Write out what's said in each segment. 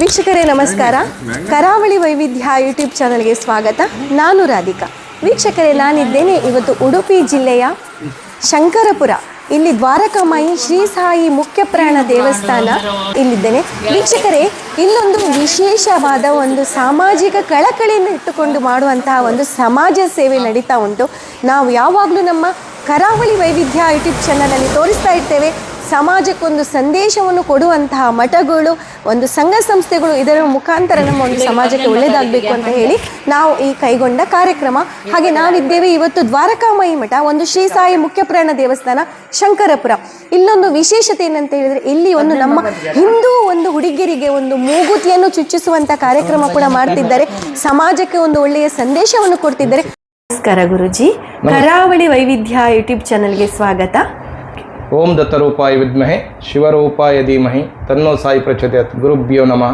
ವೀಕ್ಷಕರೇ ನಮಸ್ಕಾರ. ಕರಾವಳಿ ವೈವಿಧ್ಯ ಯೂಟ್ಯೂಬ್ ಚಾನಲ್ಗೆ ಸ್ವಾಗತ. ನಾನು ರಾಧಿಕಾ. ವೀಕ್ಷಕರೇ ನಾನಿದ್ದೇನೆ ಇವತ್ತು ಉಡುಪಿ ಜಿಲ್ಲೆಯ ಶಂಕರಪುರ. ಇಲ್ಲಿ ದ್ವಾರಕಾಮಾಯಿ ಶ್ರೀ ಸಾಯಿ ಮುಖ್ಯ ಪ್ರಾಣ ದೇವಸ್ಥಾನ ಇಲ್ಲಿದ್ದೇನೆ. ವೀಕ್ಷಕರೇ ಇಲ್ಲೊಂದು ವಿಶೇಷವಾದ ಒಂದು ಸಾಮಾಜಿಕ ಕಳಕಳಿಯನ್ನು ಇಟ್ಟುಕೊಂಡು ಮಾಡುವಂತಹ ಒಂದು ಸಮಾಜ ಸೇವೆ ನಡೀತಾ ಉಂಟು. ನಾವು ಯಾವಾಗಲೂ ನಮ್ಮ ಕರಾವಳಿ ವೈವಿಧ್ಯ ಯೂಟ್ಯೂಬ್ ಚಾನಲಲ್ಲಿ ತೋರಿಸ್ತಾ ಇರ್ತೇವೆ. ಸಮಾಜಕ್ಕೊಂದು ಸಂದೇಶವನ್ನು ಕೊಡುವಂತಹ ಮಠಗಳು ಒಂದು ಸಂಘ ಸಂಸ್ಥೆಗಳು ಇದರ ಮುಖಾಂತರ ನಮ್ಮ ಒಂದು ಸಮಾಜಕ್ಕೆ ಒಳ್ಳೆಯದಾಗಬೇಕು ಅಂತ ಹೇಳಿ ನಾವು ಈ ಕೈಗೊಂಡ ಕಾರ್ಯಕ್ರಮ. ಹಾಗೆ ನಾವಿದ್ದೇವೆ ಇವತ್ತು ದ್ವಾರಕಾಮಯಿ ಮಠ ಒಂದು ಶ್ರೀ ಸಾಯಿ ಮುಖ್ಯಪ್ರಾಣ ದೇವಸ್ಥಾನ ಶಂಕರಪುರ. ಇಲ್ಲೊಂದು ವಿಶೇಷತೆ ಏನಂತ ಹೇಳಿದ್ರೆ ಇಲ್ಲಿ ಒಂದು ನಮ್ಮ ಹಿಂದೂ ಒಂದು ಹುಡುಗಿಯರಿಗೆ ಒಂದು ಮೂಗುತಿಯನ್ನು ಚುಚ್ಚಿಸುವಂತ ಕಾರ್ಯಕ್ರಮ ಕೂಡ ಮಾಡ್ತಿದ್ದಾರೆ. ಸಮಾಜಕ್ಕೆ ಒಂದು ಒಳ್ಳೆಯ ಸಂದೇಶವನ್ನು ಕೊಡ್ತಿದ್ದಾರೆ. ನಮಸ್ಕಾರ ಗುರುಜಿ. ಕರಾವಳಿ ವೈವಿಧ್ಯ ಯೂಟ್ಯೂಬ್ ಚಾನಲ್ಗೆ ಸ್ವಾಗತ. ಓಂ ದತ್ತರೂಪಾಯ ವಿದ್ಮಹೆ ಶಿವರೂಪಾಯ ಧೀಮಹಿ, ತನ್ನೋ ಸಾಯಿ ಪ್ರಚೋದಯತ್ ಗುರುಭ್ಯೋ ನಮಃ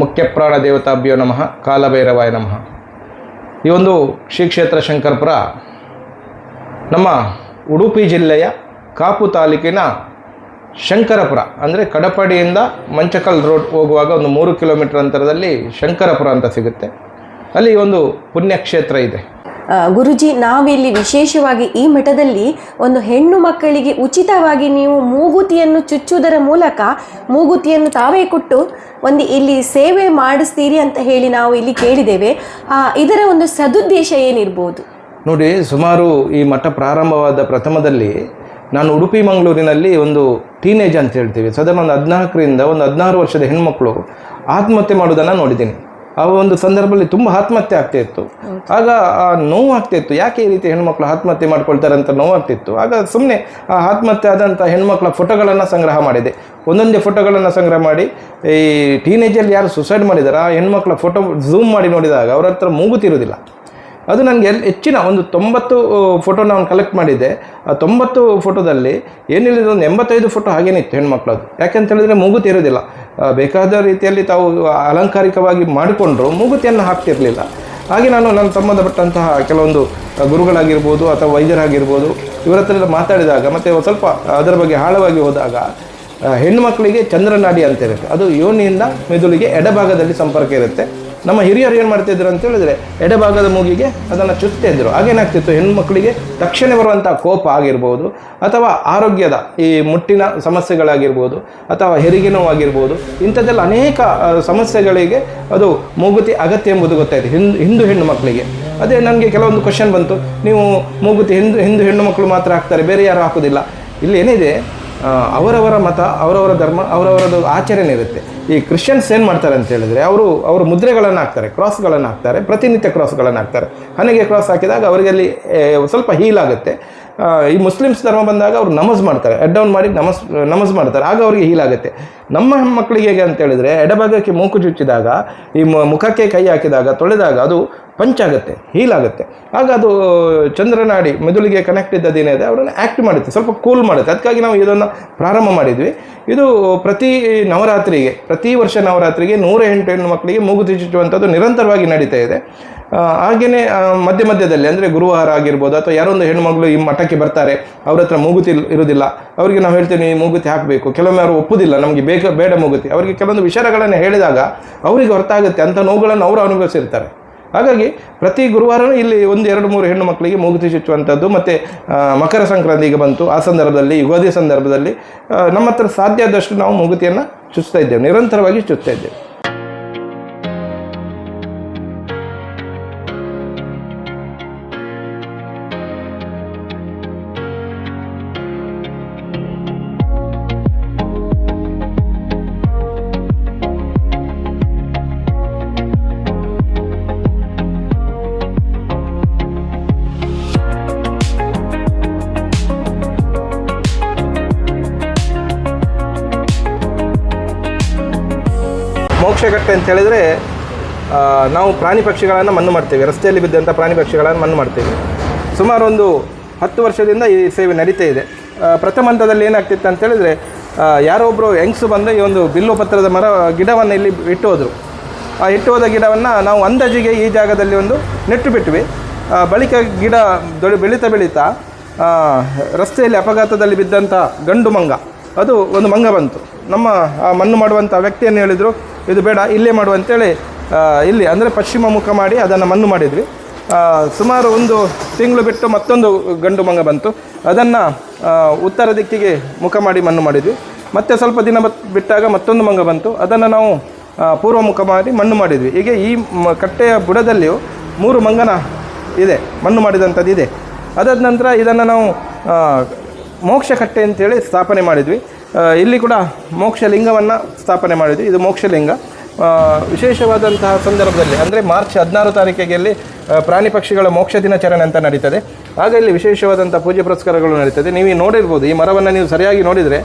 ಮುಖ್ಯಪ್ರಾಣ ದೇವತಾಭ್ಯೋ ನಮಃ, ಕಾಲಭೈರವಾಯ ನಮಃ. ಈ ಒಂದು ಶ್ರೀ ಕ್ಷೇತ್ರ ಶಂಕರಪುರ, ನಮ್ಮ ಉಡುಪಿ ಜಿಲ್ಲೆಯ ಕಾಪು ತಾಲೂಕಿನ ಶಂಕರಪುರ, ಅಂದರೆ ಕಡಪಡಿಯಿಂದ ಮಂಚಕಲ್ ರೋಡ್ ಹೋಗುವಾಗ ಒಂದು ಮೂರು ಕಿಲೋಮೀಟರ್ ಅಂತರದಲ್ಲಿ ಶಂಕರಪುರ ಅಂತ ಸಿಗುತ್ತೆ. ಅಲ್ಲಿ ಒಂದು ಪುಣ್ಯಕ್ಷೇತ್ರ ಇದೆ. ಗುರುಜಿ, ನಾವಿಲ್ಲಿ ವಿಶೇಷವಾಗಿ ಈ ಮಠದಲ್ಲಿ ಒಂದು ಹೆಣ್ಣು ಮಕ್ಕಳಿಗೆ ಉಚಿತವಾಗಿ ನೀವು ಮೂಗುತಿಯನ್ನು ಚುಚ್ಚುವುದರ ಮೂಲಕ ಮೂಗುತಿಯನ್ನು ತಾವೇ ಕೊಟ್ಟು ಒಂದು ಇಲ್ಲಿ ಸೇವೆ ಮಾಡಿಸ್ತೀರಿ ಅಂತ ಹೇಳಿ ನಾವು ಇಲ್ಲಿ ಕೇಳಿದ್ದೇವೆ. ಇದರ ಒಂದು ಸದುದ್ದೇಶ ಏನಿರ್ಬೋದು? ನೋಡಿ, ಸುಮಾರು ಈ ಮಠ ಪ್ರಾರಂಭವಾದ ಪ್ರಥಮದಲ್ಲಿ ನಾನು ಉಡುಪಿ, ಮಂಗಳೂರಿನಲ್ಲಿ ಒಂದು ಟೀನೇಜ್ ಅಂತ ಹೇಳ್ತೀವಿ. ಸದನ ಒಂದು ಹದಿನಾಲ್ಕರಿಂದ ಒಂದು ಹದಿನಾರು ವರ್ಷದ ಹೆಣ್ಮಕ್ಳು ಆತ್ಮಹತ್ಯೆ ಮಾಡೋದನ್ನು ನೋಡಿದ್ದೀನಿ. ಆ ಒಂದು ಸಂದರ್ಭದಲ್ಲಿ ತುಂಬ ಆತ್ಮಹತ್ಯೆ ಆಗ್ತಾ ಇತ್ತು. ಆಗ ಆ ನೋವು ಯಾಕೆ ಈ ರೀತಿ ಹೆಣ್ಮಕ್ಳು ಆತ್ಮಹತ್ಯೆ ಮಾಡ್ಕೊಳ್ತಾರೆ ಅಂತ ನೋವು ಆಗ್ತಿತ್ತು ಆಗ ಸುಮ್ಮನೆ ಆ ಆತ್ಮಹತ್ಯೆ ಆದಂಥ ಹೆಣ್ಮಕ್ಳ ಫೋಟೋಗಳನ್ನು ಸಂಗ್ರಹ ಮಾಡಿದೆ. ಒಂದೊಂದೇ ಫೋಟೋಗಳನ್ನು ಸಂಗ್ರಹ ಮಾಡಿ ಈ ಟೀನೇಜಲ್ಲಿ ಯಾರು ಸುಸೈಡ್ ಮಾಡಿದಾರೆ ಆ ಹೆಣ್ಮಕ್ಳ ಫೋಟೋ ಝೂಮ್ ಮಾಡಿ ನೋಡಿದಾಗ ಅವ್ರ ಹತ್ರ ಮೂಗುತ್ತಿರೋದಿಲ್ಲ ಅದು ನನಗೆ ಎಲ್ಲಿ ಹೆಚ್ಚಿನ ಒಂದು ತೊಂಬತ್ತು ಫೋಟೋ ನಾನು ಕಲೆಕ್ಟ್ ಮಾಡಿದ್ದೆ. ಆ ತೊಂಬತ್ತು ಫೋಟೋದಲ್ಲಿ ಏನಿಲ್ಲ ಒಂದು ಎಂಬತ್ತೈದು ಫೋಟೋ ಹಾಗೇನಿತ್ತು ಹೆಣ್ಮಕ್ಳದ್ದು. ಯಾಕೆಂತ ಹೇಳಿದ್ರೆ ಮೂಗುತ್ತಿರೋದಿಲ್ಲ ಬೇಕಾದ ರೀತಿಯಲ್ಲಿ ತಾವು ಅಲಂಕಾರಿಕವಾಗಿ ಮಾಡಿಕೊಂಡ್ರು ಮೂಗುತಿಯನ್ನು ಹಾಕ್ತಿರಲಿಲ್ಲ. ಹಾಗೆ ನಾನು ನನ್ನ ಸಂಬಂಧಪಟ್ಟಂತಹ ಕೆಲವೊಂದು ಗುರುಗಳಾಗಿರ್ಬೋದು ಅಥವಾ ವೈದ್ಯರಾಗಿರ್ಬೋದು ಇವರ ಹತ್ರ ಮಾತಾಡಿದಾಗ ಮತ್ತು ಸ್ವಲ್ಪ ಅದರ ಬಗ್ಗೆ ಆಳವಾಗಿ ಹೋದಾಗ ಹೆಣ್ಣು ಹೆಣ್ಣುಮಕ್ಕಳಿಗೆ ಚಂದ್ರನಾಡಿ ಅಂತ ಇರುತ್ತೆ. ಅದು ಯೋನಿಯಿಂದ ಮೆದುಳಿಗೆ ಎಡಭಾಗದಲ್ಲಿ ಸಂಪರ್ಕ ಇರುತ್ತೆ. ನಮ್ಮ ಹಿರಿಯರು ಏನು ಮಾಡ್ತಿದ್ರು ಅಂತ ಹೇಳಿದ್ರೆ ಎಡಭಾಗದ ಮೂಗಿಗೆ ಅದನ್ನು ಚುತ್ತಿದ್ರು ಆಗೇನಾಗ್ತಿತ್ತು ಹೆಣ್ಮಕ್ಳಿಗೆ ತಕ್ಷಣ ಬರುವಂಥ ಕೋಪ ಆಗಿರ್ಬೋದು, ಅಥವಾ ಆರೋಗ್ಯದ ಈ ಮುಟ್ಟಿನ ಸಮಸ್ಯೆಗಳಾಗಿರ್ಬೋದು, ಅಥವಾ ಹೆರಿಗೆ ನೋವಾಗಿರ್ಬೋದು ಇಂಥದ್ದೆಲ್ಲ ಅನೇಕ ಸಮಸ್ಯೆಗಳಿಗೆ ಅದು ಮೂಗುತಿ ಅಗತ್ಯ ಎಂಬುದು ಗೊತ್ತಾಯಿತು ಹಿಂದೂ ಹಿಂದೂ ಹೆಣ್ಣು ಮಕ್ಕಳಿಗೆ ಅದೇ ನನಗೆ ಕೆಲವೊಂದು ಕ್ವಶನ್ ಬಂತು. ನೀವು ಮೂಗುತಿ ಹಿಂದೂ ಹಿಂದೂ ಹೆಣ್ಣು ಮಕ್ಕಳು ಮಾತ್ರ ಹಾಕ್ತಾರೆ, ಬೇರೆ ಯಾರು ಹಾಕೋದಿಲ್ಲ. ಇಲ್ಲಿ ಏನಿದೆ? ಅವರವರ ಮತ, ಅವರವರ ಧರ್ಮ, ಅವರವರದ್ದು ಆಚರಣೆ ಇರುತ್ತೆ. ಈ ಕ್ರಿಶ್ಚಿಯನ್ಸ್ ಏನು ಮಾಡ್ತಾರೆ ಅಂತ ಹೇಳಿದ್ರೆ, ಅವರು ಅವರು ಮುದ್ರೆಗಳನ್ನು ಹಾಕ್ತಾರೆ, ಕ್ರಾಸ್ಗಳನ್ನು ಹಾಕ್ತಾರೆ, ಪ್ರತಿನಿತ್ಯ ಕ್ರಾಸ್ಗಳನ್ನು ಹಾಕ್ತಾರೆ. ಹಣೆಗೆ ಕ್ರಾಸ್ ಹಾಕಿದಾಗ ಅವರಿಗೆ ಅಲ್ಲಿ ಸ್ವಲ್ಪ ಹೀಲ್ ಆಗುತ್ತೆ. ಈ ಮುಸ್ಲಿಮ್ಸ್ ಧರ್ಮ ಬಂದಾಗ ಅವರು ನಮಸ್ ಮಾಡ್ತಾರೆ. ಹೆಡ್ ಡೌನ್ ಮಾಡಿ ನಮಸ್ ನಮಸ್ ಮಾಡ್ತಾರೆ. ಆಗ ಅವರಿಗೆ ಹೀಲ್ ಆಗುತ್ತೆ. ನಮ್ಮ ಮಕ್ಕಳಿಗೆ ಹೇಗೆ ಅಂತ ಹೇಳಿದ್ರೆ, ಎಡಭಾಗಕ್ಕೆ ಮೂಕು ಚುಚ್ಚಿದಾಗ, ಈ ಮುಖಕ್ಕೆ ಕೈ ಹಾಕಿದಾಗ, ತೊಳೆದಾಗ ಅದು ಪಂಚಾಗುತ್ತೆ ಹೀಲ್ ಆಗುತ್ತೆ. ಆಗ ಅದು ಚಂದ್ರನಾಡಿ ಮೆದುಳಿಗೆ ಕನೆಕ್ಟ್ ಇದ್ದದೇನಿದೆ ಅವರನ್ನು ಆ್ಯಕ್ಟ್ ಮಾಡುತ್ತೆ, ಸ್ವಲ್ಪ ಕೂಲ್ ಮಾಡುತ್ತೆ. ಅದಕ್ಕಾಗಿ ನಾವು ಇದನ್ನು ಪ್ರಾರಂಭ ಮಾಡಿದ್ವಿ. ಇದು ಪ್ರತಿ ನವರಾತ್ರಿಗೆ, ಪ್ರತಿ ವರ್ಷ ನವರಾತ್ರಿಗೆ ನೂರ ಎಂಟು ಹೆಣ್ಣು ಮಕ್ಕಳಿಗೆ ಮೂಗು ಚುಚ್ಚುವಂಥದ್ದು ನಿರಂತರವಾಗಿ ನಡೀತಾ ಇದೆ. ಹಾಗೆಯೇ ಮಧ್ಯ ಮಧ್ಯದಲ್ಲಿ, ಅಂದರೆ ಗುರುವಾರ ಆಗಿರ್ಬೋದು, ಅಥವಾ ಯಾರೋ ಒಂದು ಹೆಣ್ಮಗಳು ಈ ಮಠಕ್ಕೆ ಬರ್ತಾರೆ, ಅವ್ರ ಹತ್ರ ಮೂಗುತಿ ಇರೋದಿಲ್ಲ, ಅವರಿಗೆ ನಾವು ಹೇಳ್ತೇವೆ ಈ ಮೂಗುತಿ ಹಾಕಬೇಕು. ಕೆಲವೊಮ್ಮೆ ಅವರು ಒಪ್ಪುದಿಲ್ಲ, ನಮಗೆ ಬೇಕ ಬೇಡ ಮೂಗುತಿ. ಅವರಿಗೆ ಕೆಲವೊಂದು ವಿಚಾರಗಳನ್ನು ಹೇಳಿದಾಗ, ಅವರಿಗೆ ಹೊರತಾಗುತ್ತೆ, ಅಂಥ ನೋವುಗಳನ್ನು ಅವರು ಅನುಭವಿಸಿರ್ತಾರೆ. ಹಾಗಾಗಿ, ಪ್ರತಿ ಗುರುವಾರವೂ ಇಲ್ಲಿ ಒಂದು, ಎರಡು, ಮೂರು ಹೆಣ್ಣು ಮಕ್ಕಳಿಗೆ ಮೂಗುತಿ ಚುಚ್ಚುವಂಥದ್ದು, ಮತ್ತು ಮಕರ ಸಂಕ್ರಾಂತಿಗೆ ಬಂತು. ಆ ಸಂದರ್ಭದಲ್ಲಿ, ಯುಗಾದಿ ಸಂದರ್ಭದಲ್ಲಿ ನಮ್ಮ ಹತ್ರ ಸಾಧ್ಯ ಆದಷ್ಟು ನಾವು ಮೂಗುತಿಯನ್ನು ಚುಚ್ತಾ ಇದ್ದೇವೆ, ನಿರಂತರವಾಗಿ ಚುಚ್ತಾ ಇದ್ದೇವೆ. ಮೋಕ್ಷಗಟ್ಟೆ ಅಂತ ಹೇಳಿದರೆ ನಾವು ಪ್ರಾಣಿ ಪಕ್ಷಿಗಳನ್ನು ಮಣ್ಣು ಮಾಡ್ತೇವೆ. ರಸ್ತೆಯಲ್ಲಿ ಬಿದ್ದಂಥ ಪ್ರಾಣಿ ಪಕ್ಷಿಗಳನ್ನು ಮಣ್ಣು ಮಾಡ್ತೇವೆ. ಸುಮಾರು ಒಂದು ಹತ್ತು ವರ್ಷದಿಂದ ಈ ಸೇವೆ ನಡೀತಾ ಇದೆ. ಪ್ರಥಮ ಹಂತದಲ್ಲಿ ಏನಾಗ್ತಿತ್ತು ಅಂತ ಹೇಳಿದರೆ ಯಾರೋ ಒಬ್ಬರು ಹೆಂಗಸು ಬಂದು ಈ ಒಂದು ಬಿಲ್ಲು ಪತ್ರದ ಮರ, ಗಿಡವನ್ನು ಇಲ್ಲಿ ಇಟ್ಟು ಹೋದರು ಆ ಇಟ್ಟು ಹೋದ ಗಿಡವನ್ನು ನಾವು ಅಂದಾಜಿಗೆ ಈ ಜಾಗದಲ್ಲಿ ಒಂದು ನೆಟ್ಟು ಬಿಟ್ವಿ. ಬಳಿಕ ಗಿಡ ದೊಡ್ಡ ಬೆಳೀತಾ ಬೆಳೀತಾ ರಸ್ತೆಯಲ್ಲಿ ಅಪಘಾತದಲ್ಲಿ ಬಿದ್ದಂಥ ಗಂಡು ಮಂಗ. ಅದು ಒಂದು ಮಂಗ ಬಂತು. ನಮ್ಮ ಆ ಮಣ್ಣು ಮಾಡುವಂಥ ವ್ಯಕ್ತಿಯನ್ನು ಹೇಳಿದರು ಇದು ಬೇಡ, ಇಲ್ಲೇ ಮಾಡು ಅಂತೇಳಿ ಇಲ್ಲಿ, ಅಂದರೆ ಪಶ್ಚಿಮ ಮುಖ ಮಾಡಿ ಅದನ್ನು ಮಣ್ಣು ಮಾಡಿದ್ವಿ. ಸುಮಾರು ಒಂದು ತಿಂಗಳು ಬಿಟ್ಟು ಮತ್ತೊಂದು ಗಂಡು ಮಂಗ ಬಂತು. ಅದನ್ನು ಉತ್ತರ ದಿಕ್ಕಿಗೆ ಮುಖ ಮಾಡಿ ಮಣ್ಣು ಮಾಡಿದ್ವಿ. ಮತ್ತೆ ಸ್ವಲ್ಪ ದಿನ ಬಿಟ್ಟಾಗ ಮತ್ತೊಂದು ಮಂಗ ಬಂತು. ಅದನ್ನು ನಾವು ಪೂರ್ವ ಮುಖ ಮಾಡಿ ಮಣ್ಣು ಮಾಡಿದ್ವಿ. ಹೀಗೆ ಈ ಮ- ಕಟ್ಟೆಯ ಬುಡದಲ್ಲಿಯೂ ಮೂರು ಮಂಗನ ಇದೆ, ಮಣ್ಣು ಮಾಡಿದಂಥದ್ದು ಇದೆ ಅದಾದ ನಂತರ ಇದನ್ನು ನಾವು ಮೋಕ್ಷ ಕಟ್ಟೆ ಅಂತೇಳಿ ಸ್ಥಾಪನೆ ಮಾಡಿದ್ವಿ. ಇಲ್ಲಿ ಕೂಡ ಮೋಕ್ಷಲಿಂಗವನ್ನು ಸ್ಥಾಪನೆ ಮಾಡಿದ್ವಿ ಇದು ಮೋಕ್ಷಲಿಂಗ ವಿಶೇಷವಾದಂತಹ ಸಂದರ್ಭದಲ್ಲಿ, ಅಂದರೆ ಮಾರ್ಚ್ ಹದಿನಾರು ತಾರೀಕಿಗೆ ಇಲ್ಲಿ ಪ್ರಾಣಿ ಪಕ್ಷಿಗಳ ಮೋಕ್ಷ ದಿನಾಚರಣೆ ಅಂತ ನಡೀತದೆ. ಆಗ ಇಲ್ಲಿ ವಿಶೇಷವಾದಂಥ ಪೂಜೆ ಪುರಸ್ಕಾರಗಳು ನಡೀತದೆ. ನೀವು ನೋಡಿರ್ಬೋದು, ಈ ಮರವನ್ನು ನೀವು ಸರಿಯಾಗಿ ನೋಡಿದರೆ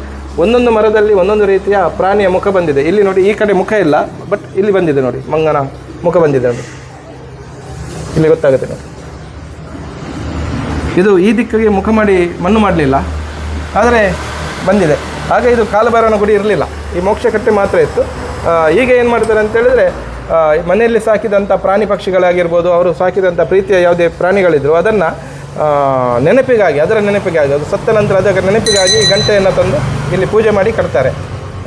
ಒಂದೊಂದು ಮರದಲ್ಲಿ ಒಂದೊಂದು ರೀತಿಯ ಪ್ರಾಣಿಯ ಮುಖ ಬಂದಿದೆ. ಇಲ್ಲಿ ನೋಡಿ, ಈ ಕಡೆ ಮುಖ ಇಲ್ಲ, ಬಟ್ ಇಲ್ಲಿ ಬಂದಿದೆ ನೋಡಿ, ಮಂಗನ ಮುಖ ಬಂದಿದೆ ನೋಡಿ. ಇಲ್ಲಿ ಗೊತ್ತಾಗುತ್ತೆ ನೋಡಿ. ಇದು ಈ ದಿಕ್ಕಿಗೆ ಮುಖ ಮಾಡಿ ಮಣ್ಣು ಮಾಡಲಿಲ್ಲ, ಆದರೆ ಬಂದಿದೆ. ಆಗ ಇದು ಕಾಲಭೈರವನ ಗುಡಿ ಇರಲಿಲ್ಲ. ಈ ಮೋಕ್ಷ ಕಟ್ಟೆ ಮಾತ್ರ ಇತ್ತು. ಈಗ ಏನು ಮಾಡ್ತಾರೆ ಅಂತ ಹೇಳಿದ್ರೆ ಮನೆಯಲ್ಲಿ ಸಾಕಿದಂಥ ಪ್ರಾಣಿ ಪಕ್ಷಿಗಳಾಗಿರ್ಬೋದು, ಅವರು ಸಾಕಿದಂಥ ಪ್ರೀತಿಯ ಯಾವುದೇ ಪ್ರಾಣಿಗಳಿದ್ರು, ಅದನ್ನು ನೆನಪಿಗಾಗಿ, ಅದರ ನೆನಪಿಗಾಗಿ, ಅದು ಸತ್ತ ನಂತರ ಅದರ ನೆನಪಿಗಾಗಿ ಗಂಟೆಯನ್ನು ತಂದು ಇಲ್ಲಿ ಪೂಜೆ ಮಾಡಿ ಕಟ್ತಾರೆ.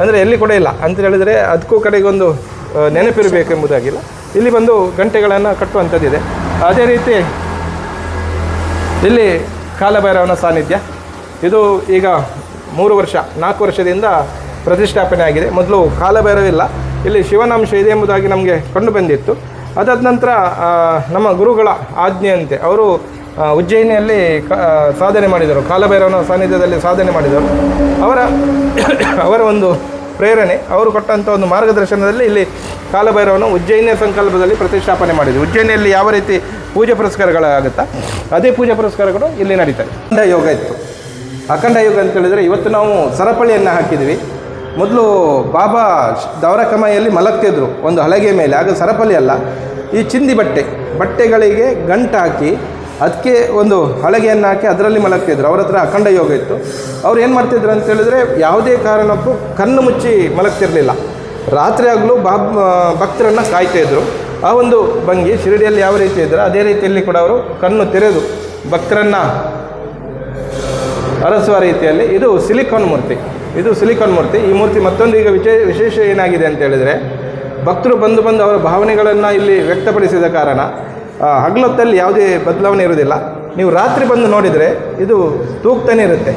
ಅಂದರೆ ಎಲ್ಲಿ ಕೂಡ ಇಲ್ಲ. ಅಂತ ಹೇಳಿದರೆ ಅದಕ್ಕೂ ಕಡೆಗೊಂದು ನೆನಪಿರಬೇಕು ಎಂಬುದಾಗಿಲ್ಲ. ಇಲ್ಲಿ ಬಂದು ಗಂಟೆಗಳನ್ನು ಕಟ್ಟುವಂಥದ್ದಿದೆ. ಅದೇ ರೀತಿ ಇಲ್ಲಿ ಕಾಲಭೈರವನ ಸಾನ್ನಿಧ್ಯ. ಇದು ಈಗ ಮೂರು ವರ್ಷ, ನಾಲ್ಕು ವರ್ಷದಿಂದ ಪ್ರತಿಷ್ಠಾಪನೆ ಆಗಿದೆ. ಮೊದಲು ಕಾಲಭೈರವಿಲ್ಲ, ಇಲ್ಲಿ ಶಿವನಾಂಶ ಇದೆ ಎಂಬುದಾಗಿ ನಮಗೆ ಕಂಡು ಬಂದಿತ್ತು. ಅದಾದ ನಂತರ ನಮ್ಮ ಗುರುಗಳ ಆಜ್ಞೆಯಂತೆ ಅವರು ಉಜ್ಜಯಿನಿಯಲ್ಲಿ ಕ ಸಾಧನೆ ಮಾಡಿದರು. ಕಾಲಭೈರವನ ಸಾನ್ನಿಧ್ಯದಲ್ಲಿ ಸಾಧನೆ ಮಾಡಿದರು. ಅವರ ಅವರ ಒಂದು ಪ್ರೇರಣೆ, ಅವರು ಕೊಟ್ಟಂಥ ಒಂದು ಮಾರ್ಗದರ್ಶನದಲ್ಲಿ ಇಲ್ಲಿ ಕಾಲಭೈರವನ ಉಜ್ಜಯಿನಿಯ ಸಂಕಲ್ಪದಲ್ಲಿ ಪ್ರತಿಷ್ಠಾಪನೆ ಮಾಡಿದ್ವಿ ಉಜ್ಜಯಿನಿಯಲ್ಲಿ ಯಾವ ರೀತಿ ಪೂಜೆ ಪುರಸ್ಕಾರಗಳಾಗುತ್ತಾ, ಅದೇ ಪೂಜೆ ಪುರಸ್ಕಾರಗಳು ಇಲ್ಲಿ ನಡೀತವೆ. ಯೋಗ ಇತ್ತು. ಅಖಂಡ ಯೋಗ ಅಂತ ಹೇಳಿದರೆ ಇವತ್ತು ನಾವು ಸರಪಳಿಯನ್ನು ಹಾಕಿದ್ವಿ. ಮೊದಲು ಬಾಬಾ ದವರಕಮಾಯಿಯಲ್ಲಿ ಮಲಗ್ತಿದ್ರು ಒಂದು ಹಲಗೆ ಮೇಲೆ. ಆಗ ಸರಪಳಿ ಅಲ್ಲ, ಈ ಚಿಂದಿ ಬಟ್ಟೆ. ಬಟ್ಟೆಗಳಿಗೆ ಗಂಟು ಹಾಕಿ ಅದಕ್ಕೆ ಒಂದು ಹಲಗೆಯನ್ನು ಹಾಕಿ ಅದರಲ್ಲಿ ಮಲಗ್ತಿದ್ರು. ಅವ್ರ ಹತ್ರ ಅಖಂಡ ಯೋಗ ಇತ್ತು. ಅವ್ರು ಏನು ಮಾಡ್ತಿದ್ರು ಅಂತ ಹೇಳಿದ್ರೆ ಯಾವುದೇ ಕಾರಣಕ್ಕೂ ಕಣ್ಣು ಮುಚ್ಚಿ ಮಲಗ್ತಿರಲಿಲ್ಲ. ರಾತ್ರಿ ಆಗಲೂ ಬಾಬ್ ಭಕ್ತರನ್ನು ಕಾಯ್ತಾಯಿದ್ರು ಆ ಒಂದು ಭಂಗಿ ಶಿರಡಿಯಲ್ಲಿ ಯಾವ ರೀತಿ ಇದ್ದರು ಅದೇ ರೀತಿಯಲ್ಲಿ ಕೂಡ ಅವರು ಕಣ್ಣು ತೆರೆದು ಭಕ್ತರನ್ನು ಅರಸುವ ರೀತಿಯಲ್ಲಿ ಇದು ಸಿಲಿಕಾನ್ ಮೂರ್ತಿ. ಇದು ಸಿಲಿಕಾನ್ ಮೂರ್ತಿ. ಈ ಮೂರ್ತಿ ಮತ್ತೊಂದು ಈಗ ವಿಶೇ, ವಿಶೇಷ ಏನಾಗಿದೆ ಅಂತ ಹೇಳಿದರೆ, ಭಕ್ತರು ಬಂದು ಬಂದು ಅವರ ಭಾವನೆಗಳನ್ನು ಇಲ್ಲಿ ವ್ಯಕ್ತಪಡಿಸಿದ ಕಾರಣ ಹಗಲೊತ್ತಲ್ಲಿ ಯಾವುದೇ ಬದಲಾವಣೆ ಇರೋದಿಲ್ಲ ನೀವು ರಾತ್ರಿ ಬಂದು ನೋಡಿದರೆ ಇದು ತೂಗ್ತಾನೆ ಇರುತ್ತೆ.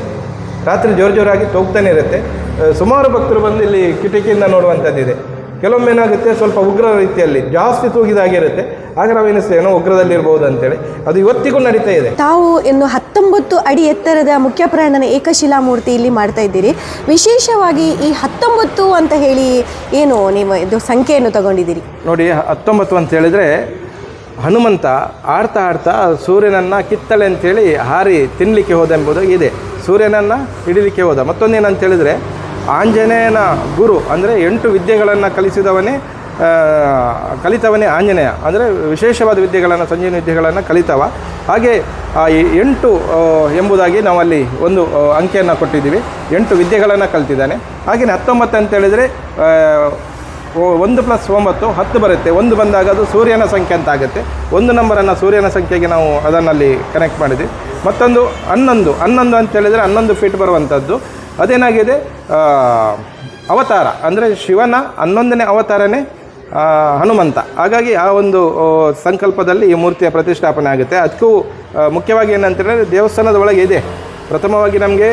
ರಾತ್ರಿ ಜೋರು ಜೋರಾಗಿ ತೂಗ್ತಾನೆ ಇರುತ್ತೆ. ಸುಮಾರು ಭಕ್ತರು ಬಂದು ಇಲ್ಲಿ ಕಿಟಕಿಯಿಂದ ನೋಡುವಂಥದ್ದಿದೆ. ಕೆಲವೊಮ್ಮೆ ಏನಾಗುತ್ತೆ, ಸ್ವಲ್ಪ ಉಗ್ರ ರೀತಿಯಲ್ಲಿ ಜಾಸ್ತಿ ತೂಗಿದಾಗಿರುತ್ತೆ. ಆಗ ನಾವು ಎನಿಸ್ತೇವೆ ಏನೋ ಉಗ್ರದಲ್ಲಿರ್ಬೋದು ಅಂತೇಳಿ. ಅದು ಇವತ್ತಿಗೂ ನಡೀತಾ ಇದೆ. ತಾವು ಇನ್ನು ಹತ್ತೊಂಬತ್ತು ಅಡಿ ಎತ್ತರದ ಮುಖ್ಯ ಪ್ರಾಣನ ಏಕಶಿಲಾ ಮೂರ್ತಿ ಇಲ್ಲಿ ಮಾಡ್ತಾ ಇದ್ದೀರಿ. ವಿಶೇಷವಾಗಿ ಈ ಹತ್ತೊಂಬತ್ತು ಅಂತ ಹೇಳಿ ಏನು ನೀವು ಇದು ಸಂಖ್ಯೆಯನ್ನು ತಗೊಂಡಿದ್ದೀರಿ? ನೋಡಿ ಹತ್ತೊಂಬತ್ತು ಅಂತ ಹೇಳಿದರೆ ಹನುಮಂತ ಆಡ್ತಾ ಆಡ್ತಾ ಸೂರ್ಯನನ್ನು ಕಿತ್ತಳೆ ಅಂತೇಳಿ ಹಾರಿ ತಿನ್ನಲಿಕ್ಕೆ ಹೋದ ಎಂಬುದು ಇದೆ. ಸೂರ್ಯನನ್ನು ಹಿಡಿಲಿಕ್ಕೆ ಹೋದ. ಮತ್ತೊಂದೇನಂತ ಹೇಳಿದ್ರೆ ಆಂಜನೇಯನ ಗುರು ಅಂದರೆ ಎಂಟು ವಿದ್ಯೆಗಳನ್ನು ಕಲಿಸಿದವನೇ ಕಲಿತವನೇ ಆಂಜನೇಯ. ಅಂದರೆ ವಿಶೇಷವಾದ ವಿದ್ಯೆಗಳನ್ನು ಸಂಜೀವನ ವಿದ್ಯೆಗಳನ್ನು ಕಲಿತವ. ಹಾಗೆ ಆ ಎಂಟು ಎಂಬುದಾಗಿ ನಾವಲ್ಲಿ ಒಂದು ಅಂಕಿಯನ್ನು ಕೊಟ್ಟಿದ್ದೀವಿ. ಎಂಟು ವಿದ್ಯೆಗಳನ್ನು ಕಲಿತಿದ್ದಾನೆ. ಹಾಗೆಯೇ ಹತ್ತೊಂಬತ್ತು ಅಂತ ಹೇಳಿದರೆ ಆ, ಓ- ಒಂದು ಪ್ಲಸ್ ಒಂಬತ್ತು ಹತ್ತು ಬರುತ್ತೆ. ಒಂದು ಬಂದಾಗ ಅದು ಸೂರ್ಯನ ಸಂಖ್ಯೆ ಅಂತ ಆಗುತ್ತೆ. ಒಂದು ನಂಬರನ್ನು ಸೂರ್ಯನ ಸಂಖ್ಯೆಗೆ ನಾವು ಅದನ್ನಲ್ಲಿ ಕನೆಕ್ಟ್ ಮಾಡಿದ್ವಿ. ಮತ್ತೊಂದು ಹನ್ನೊಂದು. ಹನ್ನೊಂದು ಅಂತ ಹೇಳಿದರೆ ಹನ್ನೊಂದು ಫೀಟ್ ಬರುವಂಥದ್ದು ಅದೇನಾಗಿದೆ? ಅವತಾರ. ಅಂದರೆ ಶಿವನ ಹನ್ನೊಂದನೇ ಅವತಾರನೇ ಹನುಮಂತ. ಹಾಗಾಗಿ ಆ ಒಂದು ಸಂಕಲ್ಪದಲ್ಲಿ ಈ ಮೂರ್ತಿಯ ಪ್ರತಿಷ್ಠಾಪನೆ ಆಗುತ್ತೆ. ಅದಕ್ಕೂ ಮುಖ್ಯವಾಗಿ ಏನಂತೇಳಿದ್ರೆ ದೇವಸ್ಥಾನದ ಒಳಗೆ ಇದೆ. ಪ್ರಥಮವಾಗಿ ನಮಗೆ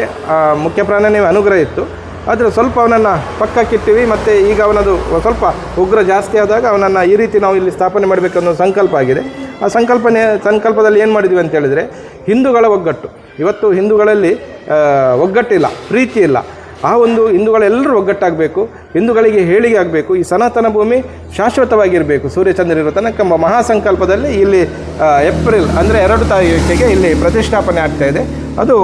ಮುಖ್ಯ ಪ್ರಾಣನೇ ಅನುಗ್ರಹ ಇತ್ತು. ಆದರೆ ಸ್ವಲ್ಪ ಅವನನ್ನು ಪಕ್ಕಕ್ಕಿಟ್ಟಿವಿ ಮತ್ತು ಈಗ ಅವನದು ಸ್ವಲ್ಪ ಉಗ್ರ ಜಾಸ್ತಿ ಆದಾಗ ಅವನನ್ನು ಈ ರೀತಿ ನಾವು ಇಲ್ಲಿ ಸ್ಥಾಪನೆ ಮಾಡಬೇಕನ್ನೋ ಸಂಕಲ್ಪ ಆಗಿದೆ. ಆ ಸಂಕಲ್ಪನೆ, ಸಂಕಲ್ಪದಲ್ಲಿ ಏನು ಮಾಡಿದ್ವಿ ಅಂತ ಹೇಳಿದರೆ, ಹಿಂದೂಗಳ ಒಗ್ಗಟ್ಟು. ಇವತ್ತು ಹಿಂದೂಗಳಲ್ಲಿ ಒಗ್ಗಟ್ಟಿಲ್ಲ, ಪ್ರೀತಿ ಇಲ್ಲ. ಆ ಒಂದು ಹಿಂದೂಗಳೆಲ್ಲರೂ ಒಗ್ಗಟ್ಟಾಗಬೇಕು. ಹಿಂದೂಗಳಿಗೆ ಹೇಳಿಗೆ ಆಗಬೇಕು, ಈ ಸನಾತನ ಭೂಮಿ ಶಾಶ್ವತವಾಗಿರಬೇಕು. ಸೂರ್ಯಚಂದ್ರರಿರೋ ತನಕ ಮಹಾಸಂಕಲ್ಪದಲ್ಲಿ ಇಲ್ಲಿ ಏಪ್ರಿಲ್ ಅಂದರೆ ಎರಡು ತಾರೀಕಿಗೆ ಇಲ್ಲಿ ಪ್ರತಿಷ್ಠಾಪನೆ ಆಗ್ತಾ ಇದೆ. ಅದು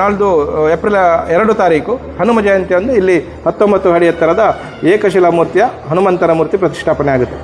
ನಾಳ್ದು ಏಪ್ರಿಲ್ ಎರಡು ತಾರೀಕು, ಹನುಮ ಜಯಂತಿಯಂದು ಇಲ್ಲಿ ಹತ್ತೊಂಬತ್ತು ಅಡಿ ಎತ್ತರದ ಏಕಶಿಲಾ ಮೂರ್ತಿಯ ಹನುಮಂತನ ಮೂರ್ತಿ ಪ್ರತಿಷ್ಠಾಪನೆ ಆಗುತ್ತೆ.